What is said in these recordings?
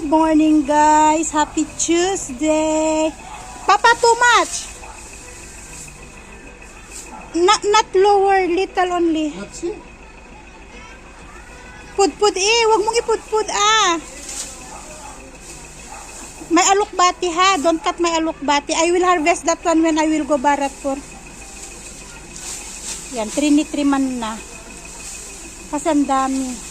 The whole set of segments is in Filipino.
Good morning, guys. Happy Tuesday. Papa, too much. Not, not lower, little only. Let's see. Pud-pud eh. Huwag mong ipud-pud ah. May alukbati ha. Don't cut my alukbati. I will harvest that one when I will go Baratpur. Yan, trinitriman na. Kasi ang dami.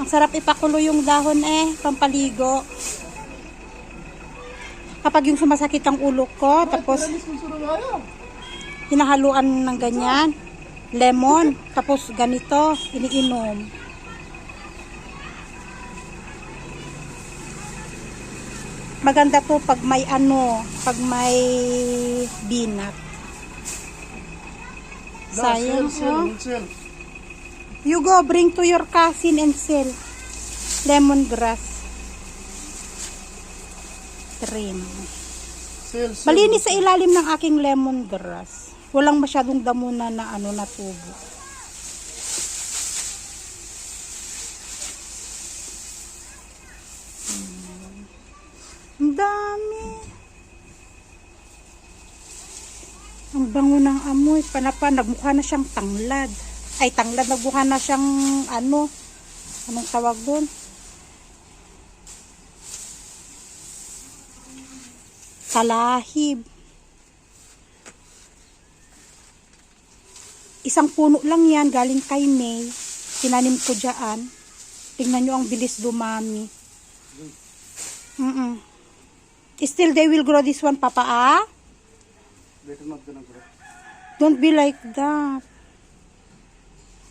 Ang sarap ipakulo yung dahon eh, pampaligo. Kapag yung sumasakit ang ulo ko, tapos hinahaluan ng ganyan, lemon, tapos ganito, iniinom. Maganda to pag may ano, pag may binat. Sayang, oh. You go, bring to your cousin and sell. Lemongrass. Trim. Sell, sell. Malinis sa ilalim ng aking lemongrass. Walang masyadong damo na na ano na tubo. Hmm. Ang dami. Ang bango ng amoy. Panapa, nagmukha na siyang tanglad. Ay, tanglad. Nagmukha na siyang ano. Anong tawag doon? Talahib. Isang puno lang yan, galing kay May. Tinanim ko dyan. Tingnan nyo ang bilis dumami. Mm Still, they will grow this one, Papa, ah? Don't be like that.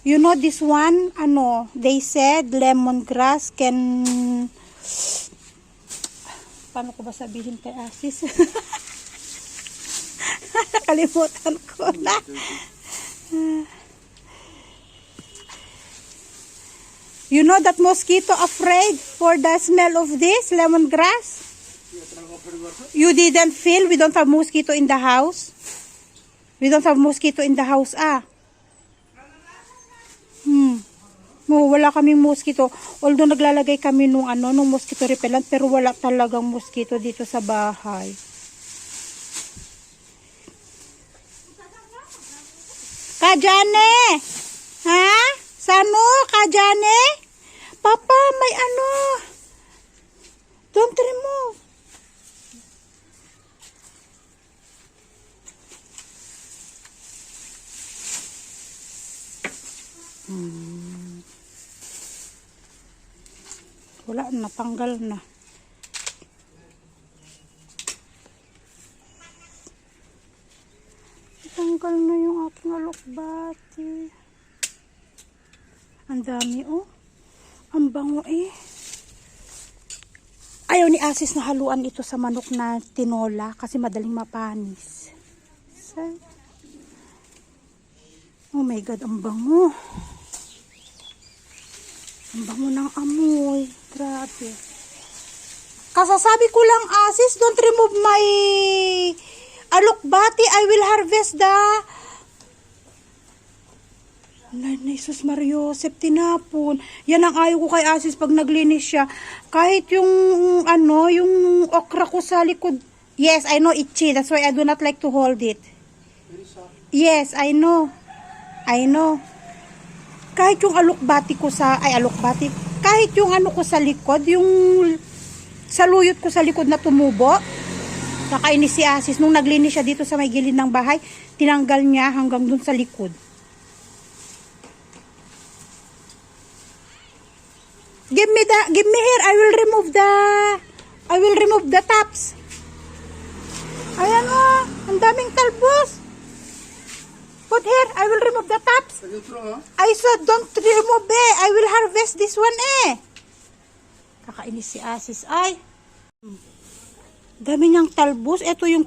You know this one, ano, they said lemongrass can... Paano ko ba sabihin kay Asis? Nakalimutan ko na. You know that mosquito afraid for the smell of this lemongrass? You didn't feel we don't have mosquito in the house? We don't have mosquito in the house, ah. Hmm. No, wala kaming mosquito. Although naglalagay kami nung ano, nung mosquito repellent, pero wala talagang mosquito dito sa bahay. Kajane! Ha? Sano? Kajane? Papa, may ano? Don't remove. Wala na, tanggal na. Tanggal na yung aking alokbati. Ang dami, oh. Ang bango, eh. Ayaw ni Asis na haluan ito sa manok na tinola kasi madaling mapanis. Sa- Oh my God, ang bango. Ang bango ng amoy. Grabe. Kasasabi ko lang, Asis, don't remove my alokbati. I will harvest the... Lord na Jesus Mario, Joseph, tinapon. Yan ang ayaw ko kay Asis pag naglinis siya. Kahit yung, ano, yung okra ko sa likod. Yes, I know itchy. That's why I do not like to hold it. Yes, I know. I know. Kahit yung alukbati ko sa, ay alukbati, kahit yung ano ko sa likod, yung saluyot ko sa likod na tumubo, nakainis si Asis, nung naglinis siya dito sa may gilid ng bahay, tinanggal niya hanggang dun sa likod. Give me the, give me here, I will remove the, I will remove the tops. Ayan o, ang daming talbos. Put here, I will remove the tops. You throw, huh? I said, don't remove eh. I will harvest this one eh. Kakainis si Asis. Ay. Dami niyang talbos. Ito yung,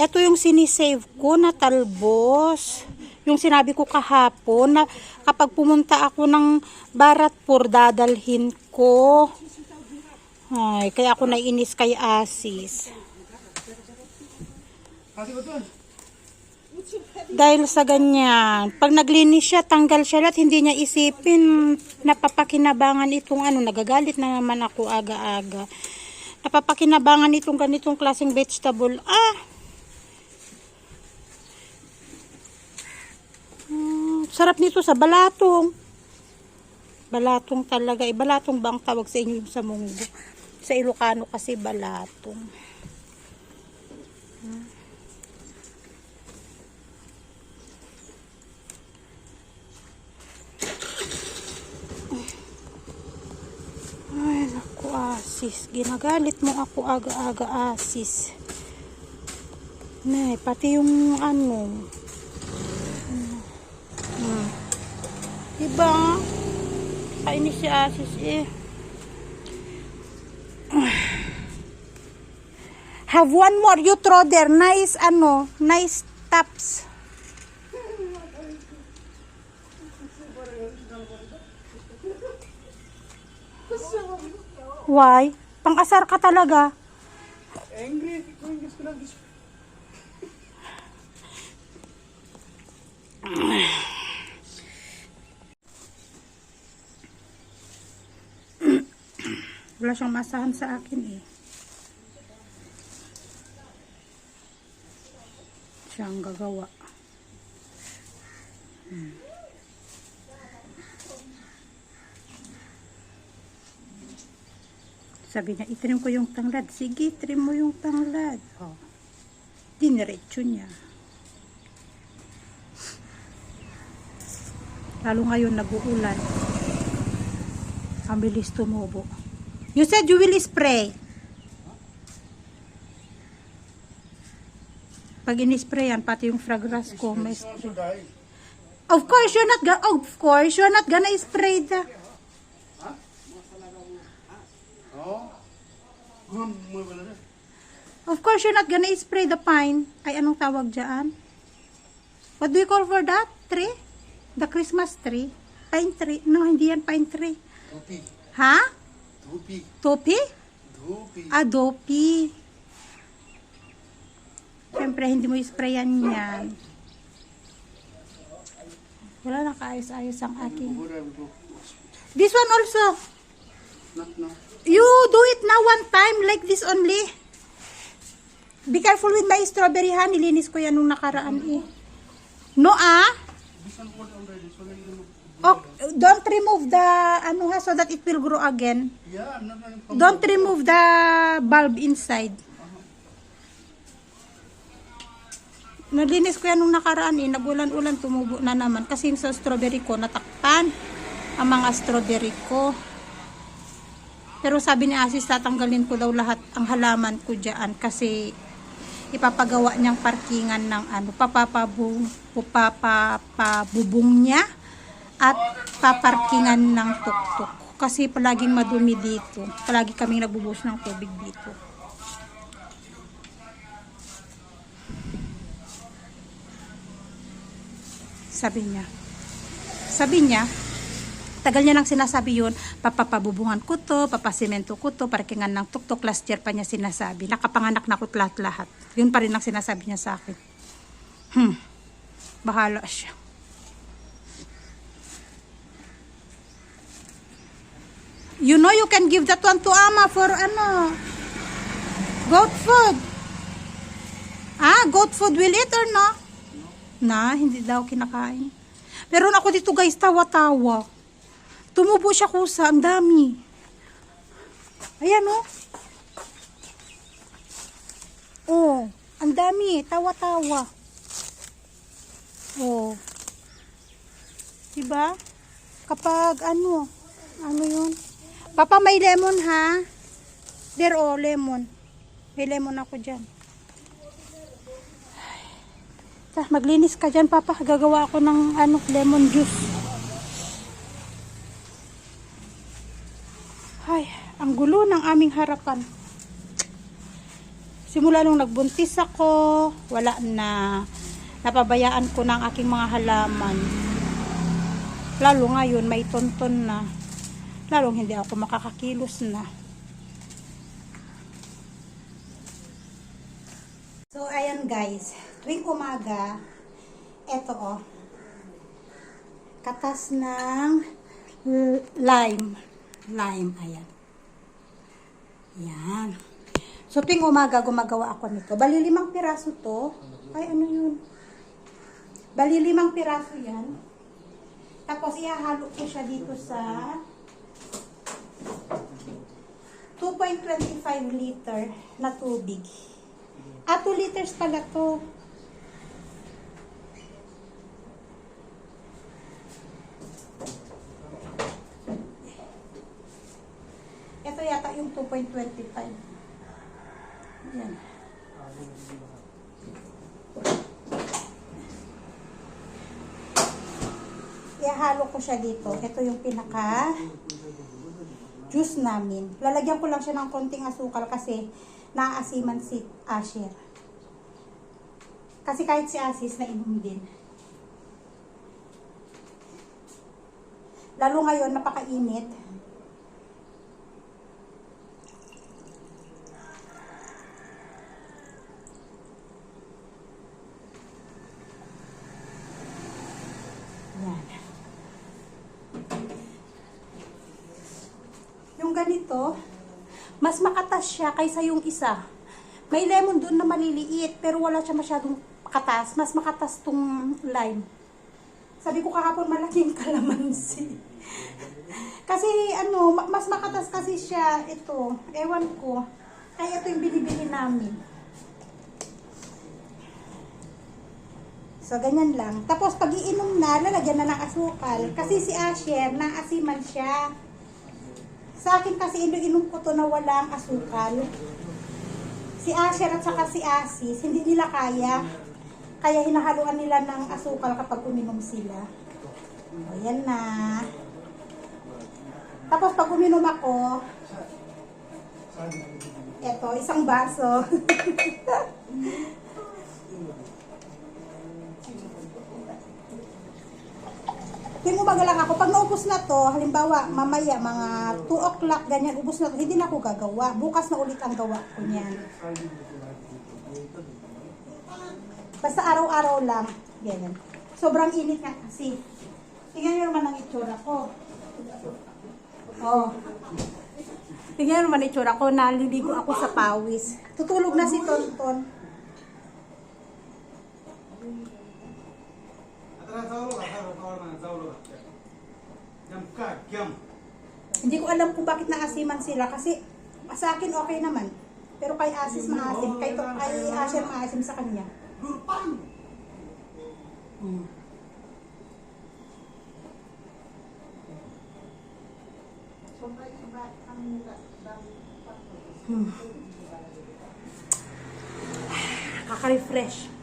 ito yung sinisave ko na talbos. Yung sinabi ko kahapon na kapag pumunta ako ng Baratpur, dadalhin ko. Ay, kaya ako naiinis kay Asis. Hadi bakalım. Dahil sa ganyan, pag naglinis siya, tanggal siya lahat, hindi niya isipin, napapakinabangan itong ano, nagagalit na naman ako aga-aga. Napapakinabangan itong ganitong klaseng vegetable. Ah! Mm, sarap nito sa balatong. Balatong talaga. Eh, balatong ba tawag sa inyo sa munggo? Sa Ilocano kasi balatong. Ay, asis. Ginagalit mo ako aga-aga, asis. Nay, pati yung ano. Hmm. Diba? Kainis si asis eh. Have one more you throw there. Nice, ano, nice taps. Why? Pang-asar ka talaga. Angry. Kung English ko lang. Wala siyang masahan sa akin eh. Siya ang gagawa. Sabi niya, itrim ko yung tanglad. Sige, trim mo yung tanglad. Oh. Diniretso niya. Lalo ngayon nag-uulan. Ang bilis tumubo. You said you will spray. Pag in-sprayan, pati yung fragrance ko, may spray. Of course, you're not gonna, of course, you're not gonna spray the, Oh. Gun mo wala na. Of course, you're not gonna spray the pine. Ay, anong tawag dyan? What do you call for that? Tree? The Christmas tree? Pine tree? No, hindi yan pine tree. Dhupi. Ha? Dhupi. Topi? Dhupi. Adopi. Siyempre, hindi mo sprayan yan. Wala na kaayos-ayos ang ko. This one also. Not now. You do it now one time like this only. Be careful with my strawberry ha. Nilinis ko yan nung nakaraan eh. No ah. Oh, don't remove the ano ha so that it will grow again. Yeah, I'm not Don't remove the bulb inside. Nalinis ko yan nung nakaraan eh. Nagulan-ulan tumubo na naman. Kasi sa strawberry ko natakpan ang mga strawberry ko. Pero sabi ni Asis, tatanggalin ko daw lahat ang halaman ko dyan kasi ipapagawa niyang parkingan ng ano, papapabu, papapabubong niya at paparkingan ng tuktok. Kasi palaging madumi dito. Palagi kaming nagbubuhos ng tubig dito. Sabi niya. Sabi niya, tagal niya nang sinasabi yun, papapabubungan ko to, papasimento ko to, parkingan ng tuktok, last year pa niya sinasabi. Nakapanganak na ko lahat-lahat. Yun pa rin ang sinasabi niya sa akin. Hmm, bahala siya. You know you can give that one to Ama for ano, goat food. Ah, goat food will eat or no? Na, hindi daw kinakain. Meron ako dito guys, tawa-tawa. Tumubo siya kusa, ang dami. Ayan oh. Oh, ang dami, tawa-tawa. Oh. Diba? Kapag ano, ano yun? Papa, may lemon ha? There oh, lemon. May lemon ako dyan. Ta, maglinis ka dyan, Papa. Gagawa ako ng ano, lemon juice. Ay, ang gulo ng aming harapan. Simula nung nagbuntis ako, wala na. Napabayaan ko ng aking mga halaman. Lalo ngayon, may tonton na. Lalong hindi ako makakakilos na. So, ayan guys. Tuwing umaga, Eto oh. Katas ng lime. Lime, ayan. Yan. So, tuwing umaga, gumagawa ako nito. Bali, limang piraso to. Ay, ano yun? Bali, limang piraso yan. Tapos, ihahalo ko siya dito sa 2.25 liter na tubig. Ah, 2 liters pala to. Ito yata yung 2.25. Yan. Ihalo ko siya dito. Ito yung pinaka juice namin. Lalagyan ko lang siya ng konting asukal kasi naaasiman si Asher. Kasi kahit si Asis na inom din. Lalo ngayon, napakainit. Yan. Yung ganito, mas makatas siya kaysa yung isa. May lemon doon na maliliit, pero wala siya masyadong katas. Mas makatas tong lime. Sabi ko kahapon malaking kalamansi. kasi ano, ma- mas makatas kasi siya ito. Ewan ko. Kaya ito yung binibili namin. So, ganyan lang. Tapos, pag iinom na, lalagyan na ng asukal. Kasi si Asher, naasiman siya. Sa akin kasi ininom ko to na walang asukal. Si Asher at saka si Asis, hindi nila kaya. Kaya hinahaluan nila ng asukal kapag uminom sila. O, yan na. Tapos pag uminom ako, eto, isang baso. Tuwing umaga lang ako, pag naubos na to, halimbawa, mamaya, mga 2 o'clock, ganyan, ubos na to, hindi na ako gagawa. Bukas na ulit ang gawa ko niyan. Basta araw-araw lang, ganyan. Sobrang init nga kasi. Tingnan nyo naman ang itsura ko. Oh. Tingnan nyo naman ang itsura ko, naliligo ako sa pawis. Tutulog na si Tonton. Atara saulo ka, saulo ka, saulo ka, saulo ka. Jam ka, jam. Hindi ko alam kung bakit naasiman sila kasi sa akin okay naman. Pero kay Asis maasim, kay, kay Asher maasim sa kanya. Lurpan! Hmm. Hmm. Kaka-refresh.